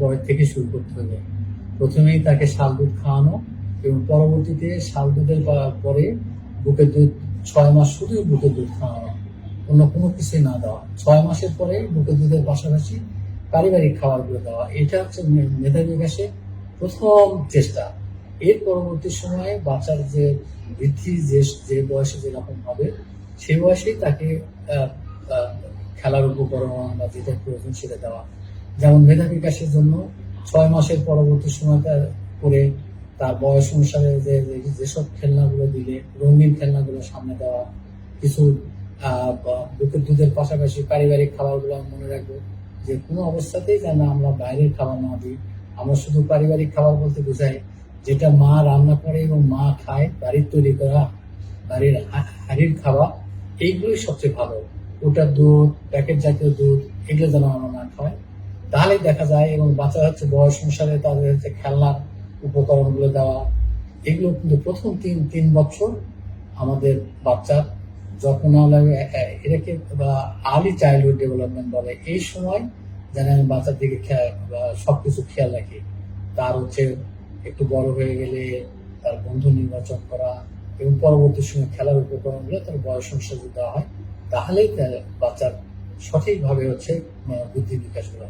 বয়স থেকে শুরু করতে হবে। প্রথমেই তাকে শাল দুধ খাওয়ানো এবং পরবর্তীতে শাল দুধের পরে বুকের দুধ, ছয় মাস শুধু বুকের দুধ খাওয়ানো। অন্য কোনো কিছু না দেওয়া। ছয় মাসের পরে বুকের দুধের পাশাপাশি পারিবারিক খাবারগুলো দেওয়া। এটা হচ্ছে মেধা বিকাশে প্রথম চেষ্টা। এর পরবর্তী সময়ে বাচ্চার যে বৃদ্ধি, যে যে বয়সে যেরকম হবে, সেই বয়সেই তাকে খেলার উপকরণ বা যেটা প্রয়োজন সেটা দেওয়া। যেমন মেধা বিকাশের জন্য ছয় মাসের পরবর্তী সময়টা করে তার বয়স অনুসারে যে যেসব খেলনাগুলো দিলে, রঙিন খেলনাগুলো সামনে দেওয়া, কিছু বুকের দুধের পাশাপাশি পারিবারিক খাবারগুলো মনে রাখব যে কোনো অবস্থাতেই যেন আমরা বাইরের খাবার না দিই। আমরা শুধু পারিবারিক খাবার বলতে বোঝাই যেটা মা রান্না করে এবং মা খায়, বাড়ির তৈরি করা, বাড়ির হাড়ির খাবার এইগুলোই সবচেয়ে ভালো। ওটা দুধ, প্যাকেট জাতীয় দুধ, এগুলো যেন আমরা না খাওয়াই। তাহলে দেখা যায় এবং বাচ্চা হচ্ছে বয়স অনুসারে তাদের হচ্ছে খেলনার উপকরণগুলো দেওয়া। এগুলো কিন্তু প্রথম তিন তিন বছর আমাদের বাচ্চার যত্ন নেওয়া লাগে এটাকে বা আর্লি চাইল্ডহুড ডেভেলপমেন্ট বলে এই সময় যেন আমি বাচ্চার দিকে খেয়া- বা সবকিছু খেয়াল রাখি। তার হচ্ছে একটু বড় হয়ে গেলে তার বন্ধু নির্বাচন করা এবং পরবর্তী সময় খেলার উপকরণগুলো তার বয়স অনুসারে দেওয়া হয় তাহলেই বাচ্চার সঠিকভাবে হচ্ছে আহ, বুদ্ধি বিকাশ করা